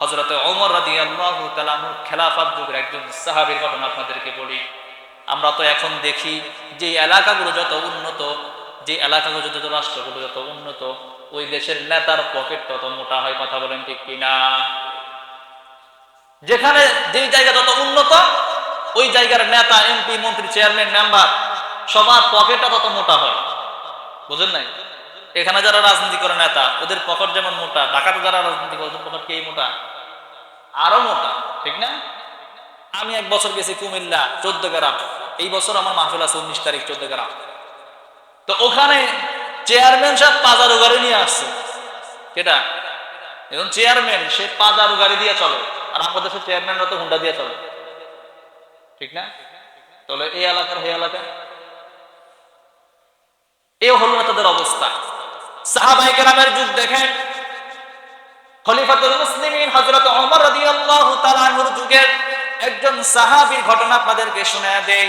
হজরত ওমর রাদি আল্লাহ তালানুর খেলাফাত যুগের একজন সাহাবির ঘটনা আপনাদেরকে বলি। আমরা তো এখন দেখি যে এলাকাগুলো যত উন্নত, যে এলাকাগুলো যত রাষ্ট্রগুলো যত উন্নত, ওই দেশের নেতার পকেট তত মোটা হয়, কথা বলেন ঠিক কিনা? যেখানে যেই জায়গা যত উন্নত, ওই জায়গার নেতা, এমপি, মন্ত্রী, চেয়ারম্যান, মেম্বার, সবার পকেটটা তত মোটা হয়। বুঝেন নাই? এখানে যারা রাজনীতি করে নেতা, ওদের পকেট যেমন মোটা, ঢাকাতে যারা রাজনীতি করে, ওদের পকেট কে মোটা? আরও মোটা, ঠিক না? আমি এক বছর গেছি কুমিল্লা, চোদ্দ গ্রাম। এই বছর আমার মাহফিল আছে উনিশ তারিখ, চোদ্দ গ্রাম। তো ওখানে চেয়ারম্যান সাহেব পাজারো গাড়ি নিয়ে আসছে। কেটা? এখন চেয়ারম্যান, সে পাজারো গাড়ি দিয়ে চলে, আর আমাদের দেশের চেয়ারম্যানরা তো হুন্ডা দিয়ে চলে। ঠিক না? তাহলে এই এলাকার এই এলাকা এ হলো না তাদের অবস্থা। সাহাবাই কেরামের যুগ দেখেন। খলিফাতুল মুসলিমিন হযরত ওমর রাদিয়াল্লাহু যুগের একজন সাহাবীর ঘটনা আপনাদেরকে শোনায় দেই।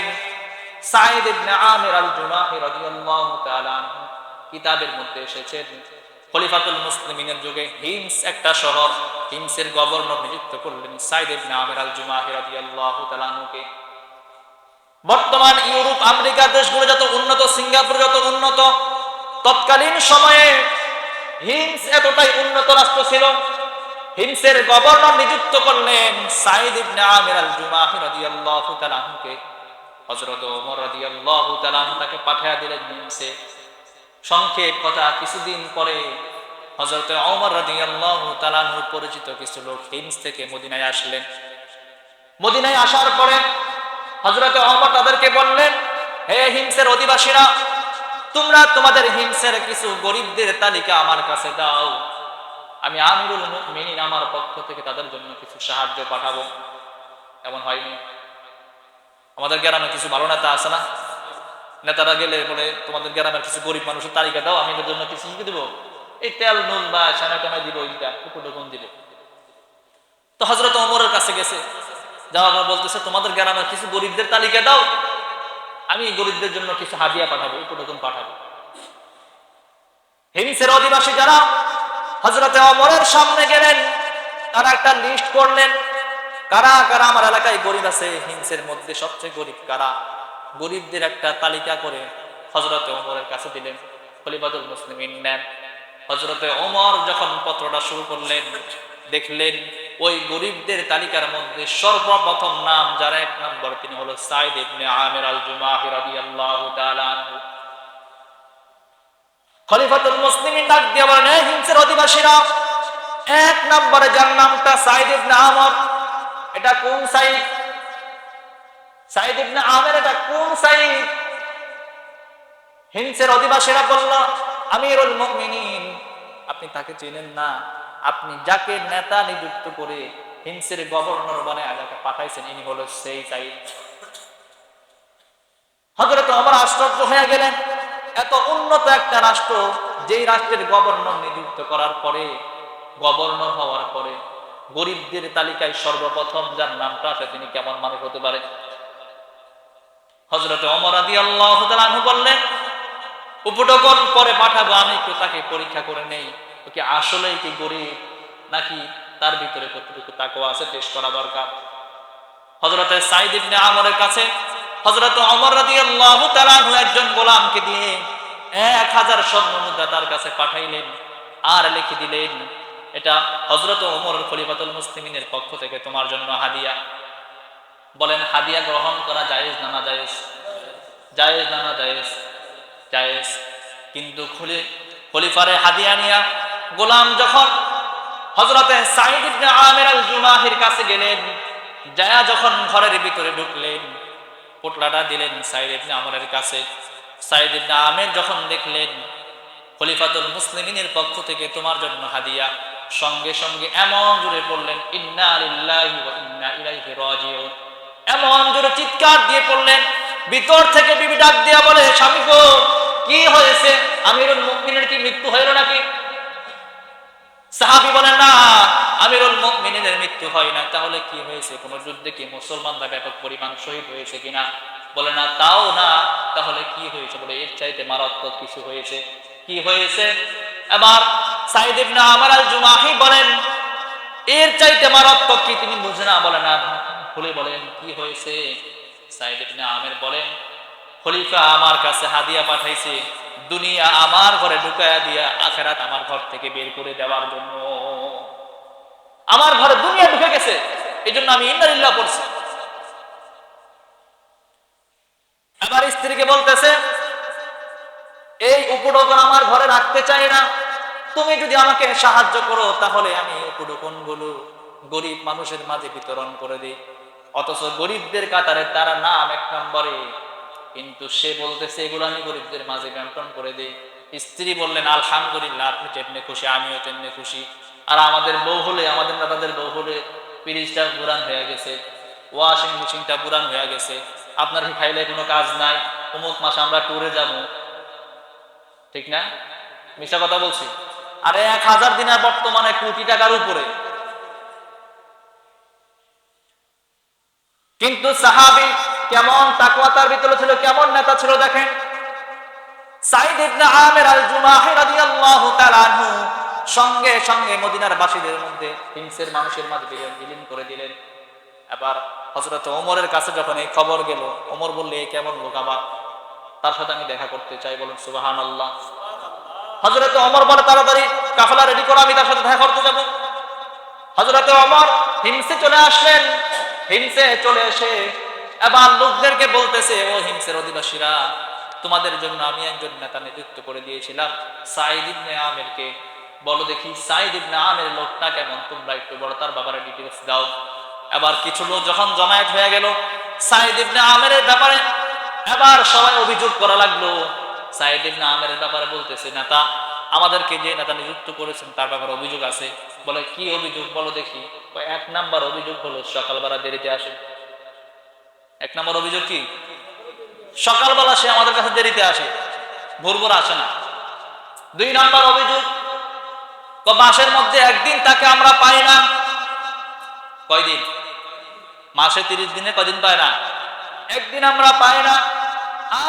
সাঈদ ইবনে আমির আল জুমাহি রাদিয়াল্লাহু তাআলা কিতাবের মধ্যে এসেছেন, খলিফাতুল মুসলিমিনের যুগে হিমস একটা শহর, হিমসের গভর্নর নিযুক্ত করলেন সাঈদ ইবনে আমির আল জুমাহি রাদিয়াল্লাহু বর্তমান ইউরোপ, আমেরিকা দেশগুলো যত উন্নত, সিঙ্গাপুর যত উন্নত তৎকালীন সময়ে হিমস এতটাই উন্নত রাষ্ট্র ছিল। হিমসের গভর্নর নিযুক্ত করলেন সাইদ ইবনে আমির আল রাদিয়াল্লাহু তাআলা হযরত ওমর রাদিয়াল্লাহু তাআলা তাকে পাঠিয়ে দিলেন সংক্ষেপ কথা, কিছুদিন পরে হযরত ওমর রাদিয়াল্লাহু তাআলা পরিচিত কিছু লোক হিমস থেকে মদিনায় আসলেন। মদিনায় আসার পরে হজরত অমর তাদেরকে বললেন, হে হিংসের অধিবাসীরা তোমরা তোমাদের হিংসের কিছু গরিবদের তালিকা আমার কাছে দাও। আমি আমিরুল মুমিনিন আমার পক্ষ থেকে তাদের জন্য কিছু সাহায্য পাঠাবো। এমন হয়নি। আমাদের গ্রামে কিছু ভালো নেতা আছে না? নেতারা গেলে বলে, তোমাদের গ্রামের কিছু গরিব মানুষের তালিকা দাও, আমি এদের জন্য কিছু কি দেবো। এই তেল, নুন বা সানা টানা দিব, এইটা কুকুর দিব। তো হজরত অমরের কাছে গেছে। যাওয়া বলতেছে, তোমাদের গ্রামের কিছু গরিবদের তালিকা দাও আমি গরিবদের জন্য কিছু হাদিয়া পাঠাবো উপটকন পাঠাবো। হিমসের অধিবাসী যারা হজরতে অমরের সামনে গেলেন, তারা একটা লিস্ট করলেন, কারা কারা আমার এলাকায় গরিব আছে হিমসের মধ্যে সবচেয়ে গরিব কারা? গরিবদের একটা তালিকা করে হজরতে অমরের কাছে দিলেন, খলিফাতুল মুসলিম নেন। হজরতে অমর যখন পত্রটা শুরু করলেন দেখলেন ওই গরিবদের তালিকার মধ্যে সর্বপ্রথম নাম, যার এক নম্বর তিনি হলো সাইদ ইবনে আমির আল জুমাহি রাদিয়াল্লাহু তাআলা আনহু। খলিফাতুল মুসলিমিন ডাক দিয়ে বলেন হিংসের অধিবাসীরা, এক নম্বরে যার নামটা সাইদ ইবনে আমর, এটা কোন সাইদ সাইদ ইবনে এটা কোন সাইদ হিংসের অধিবাসীরা বলল, আমিরুল মুমিনিন। আপনি তাকে চেনেন না। আপনি যাকে নেতা নিযুক্ত করে হিংসের গভর্নর বনে আগাকে পাঠাইছেন, ইনি হলো সেই সাইদ হজরত আমার আশ্চর্য হয়ে গেলেন। এত উন্নত একটা রাষ্ট্র, যেই রাষ্ট্রের গভর্নর নিযুক্ত করার পরে, গভর্নর হওয়ার পরে, গরিবদের তালিকায় সর্বপ্রথম যার নামটা আসে, তিনি কেমন মানুষ হতে পারে? হজরত অমর আদি আল্লাহ বললেন উপটকন পরে পাঠাবো, আমি একটু তাকে পরীক্ষা করে নেই। ওকে আসলেই কি গরিব নাকি তার ভিতরে কতটুকু তাকও আছে টেস্ট করা দরকার? হজরতে সাইদ ইবনে আমরের কাছে হজরত অমর রাদিয়াল্লাহু তাআলা একজন গোলামকে দিয়ে এক হাজার স্বর্ণ মুদ্রা তার কাছে পাঠাইলেন আর লিখে দিলেন, এটা হজরত ওমর খলিফাতুল মুসলিমিনের পক্ষ থেকে তোমার জন্য হাদিয়া। বলেন, হাদিয়া গ্রহণ করা জায়েজ না না জায়েজ? জায়েজ না না জায়েজ। কিন্তু খলি, খলিফারে হাদিয়া নিয়া গোলাম যখন হজরতে সাইদ ইবনে আমির আল জুমাহির কাছে গেলেন জায়া যখন ঘরের ভিতরে ঢুকলেন পোটলাটা দিলেন সাইদ ইবনে আমরের কাছে। সাইদ ইবনে আমির যখন দেখলেন, খলিফাতুল মুসলিমিনের পক্ষ থেকে তোমার জন্য হাদিয়া, সঙ্গে সঙ্গে এমন জোরে বললেন, ইন্না লিল্লাহি ওয়া ইন্না ইলাইহি রাজিউন। এমন জোরে চিৎকার দিয়ে পড়লেন ভিতর থেকে বিবি ডাক দিয়া বলে, স্বামী কি হয়েছে? আমিরুল মুমিনের কি মৃত্যু হইল নাকি? সাহাবি বলেন, না, আমিরুল মুমিনের মৃত্যু হয় না তাহলে কি হয়েছে? কোন যুদ্ধে কি মুসলমানরা ব্যাপক পরিমাণ শহীদ হয়েছে কিনা? বলে, না, তাও না। তাহলে কি হয়েছে? বলে, এর চাইতে মারাত্মক কিছু হয়েছে। কি হয়েছে? আবার সাইদ ইবনে আমর আল জুমাহি বলেন, এর চাইতে মারাত্মক কি? তিনি বুঝে না বলে না খুলে বলেন, কি হয়েছে? সাইদ ইবনে আমের বলেন, খলিফা আমার কাছে হাদিয়া পাঠাইছে। দুনিয়া আমার ঘরে ঢুকায়া দিয়া আখেরাত আমার ঘর থেকে বের করে দেওয়ার জন্য। আমার ঘরে দুনিয়া ঢুকে গেছে এই জন্য আমি ইন্নালিল্লাহ পড়ছি। আবার স্ত্রীকে বলতেছে, এই উপডোকন আমার ঘরে রাখতে চাই না। তুমি যদি আমাকে সাহায্য করো, তাহলে আমি উপডোকনগুলো গরিব মানুষের মাঝে বিতরণ করে দিই। অথচ গরিবদের কাতারে তারা নাম এক নম্বরে কিন্তু সে বলতেছে, এগুলো আমি গরিবদের মাঝে বন্টন করে দিই। স্ত্রী বললেন, আলহামদুলিল্লাহ, আপনি তেমনি খুশি, আমিও তেমনি খুশি। আর আমাদের বউ হলে, আমাদের নেতাদের বউ হলে পিরিজটা পুরান হয়ে গেছে, ওয়াশিং মেশিনটা পুরান হয়ে গেছে। আপনার কি খাইলে কোনো কাজ নাই? অমুক মাসে আমরা ট্যুরে যাব। ঠিক না? মিশা কথা বলছি। আরে এক হাজার দিনের বর্তমানে কোটি টাকার উপরে। কিন্তু সাহাবি কেমন তাকওয়া তার ভিতরে ছিল, কেমন নেতা ছিল দেখেন। সাইদ ইবনে আমির আল জুমাহি রাদিয়াল্লাহু তাআলা আনহু সঙ্গে সঙ্গে মদিনার বাসীদের মধ্যে হিংসের মানুষের মাঝে বিলীন করে দিলেন। ওমরের কাছে যখন এই খবর গেল, ওমর বললে, "এ কেমন লোক আবার? তার সাথে আমি দেখা করতে চাই, বলুন, সুবহানাল্লাহ। হযরত ওমর বলে, তাড়াতাড়ি কাফেলা রেডি করো, আমি তার সাথে দেখা করতে যাব। ওমর চলে আসলেন। হিমসে চলে এসে এবার লোকদেরকে বলতেছে, ও হিমসের অধিবাসীরা, তোমাদের জন্য আমি একজন নেতা নিযুক্ত করে দিয়েছিলাম। সাইদ ইবনে আমেরকে। বলো দেখি সাইদ ইবনে আমের লোকটা কেমন? তোমরা একটু বলো, তার বাবারে ডিটেলস দাও। এবার কিছু লোক যখন জমায়েত হয়ে গেল সাইদ ইবনে আমের ব্যাপারে এবার সবাই অভিযোগ করা লাগল। সাইদ ইবনে আমের ব্যাপারে বলতেছে, নেতা, আমাদেরকে যে নেতা নিযুক্ত করেছেন, তার ব্যাপারে অভিযোগ আছে। বলে, কি অভিযোগ? বলো দেখি। এক নাম্বার অভিযোগ হলো, সকালবেলা দেরিতে আসে এক নম্বর অভিযোগ কি? সকালবেলা সে আমাদের কাছে দেরিতে আসে ভোর ভোর আসে না। দুই নাম্বার অভিযোগ মাসের মধ্যে একদিন তাকে আমরা পাই না। কয়দিন? মাসে তিরিশ দিনে কদিন পায় না? একদিন আমরা পাই না।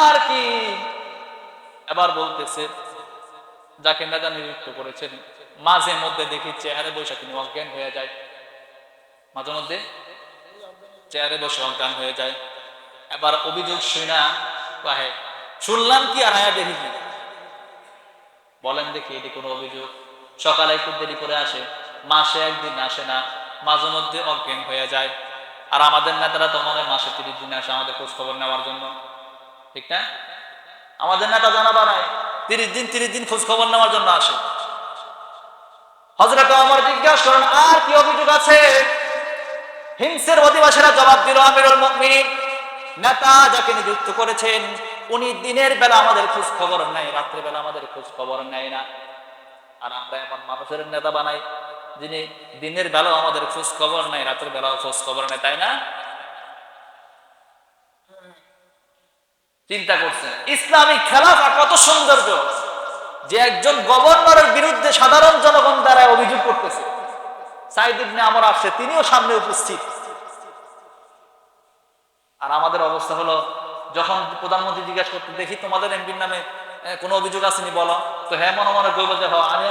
আর কি? এবার বলতেছে, যাকে নেতা নিযুক্ত করেছেন, মাঝে মধ্যে দেখি চেহারে বৈশা তিনি অজ্ঞান হয়ে যায়। মাঝে মধ্যে চেয়ারে বসে অজ্ঞান হয়ে যায়। এবার অভিযোগ শুনা কাহে, শুনলাম কি আর আয়া দেখি বলেন দেখি এটি কোনো অভিযোগ। সকালে একটু দেরি করে আসে, মাসে একদিন আসে না, মাঝে মধ্যে অজ্ঞান হয়ে যায়। আর আমাদের নেতারা তো মনে মাসে তিরিশ দিন আসে আমাদের খোঁজ খবর নেওয়ার জন্য। ঠিক না? আমাদের নেতা জানা বানায় তিরিশ দিন তিরিশ দিন খোঁজ খবর নেওয়ার জন্য আসে। হজরত আমার জিজ্ঞাসা করেন আর কি অভিযোগ আছে? হিংসের অধিবাসীরা জবাব দিল, আমিরুল মুমিনিন। নেতা যাকে নিযুক্ত করেছেন, উনি দিনের বেলা আমাদের খোঁজ খবর নেয় রাত্রে বেলা আমাদের খোঁজ খবর নেয় না। আর আমরা এমন মানুষের নেতা বানাই, যিনি দিনের বেলাও আমাদের খোঁজ খবর নেয়, রাতের বেলাও খোঁজ খবর নেয়, তাই না? চিন্তা করছেন ইসলামিক খেলাফা কত সৌন্দর্য, যে একজন গভর্নরের বিরুদ্ধে সাধারণ জনগণ দ্বারা অভিযোগ করতেছে। সাইদ ইবনে আমর আসছে, তিনিও সামনে উপস্থিত। আর আমাদের অবস্থা হলো, যখন প্রধানমন্ত্রী জিজ্ঞাসা করতে, দেখি তোমাদের এমপির নামে কোনো অভিযোগ আসেনি বলো? তো হ্যাঁ মনে মনে করব, যে আমি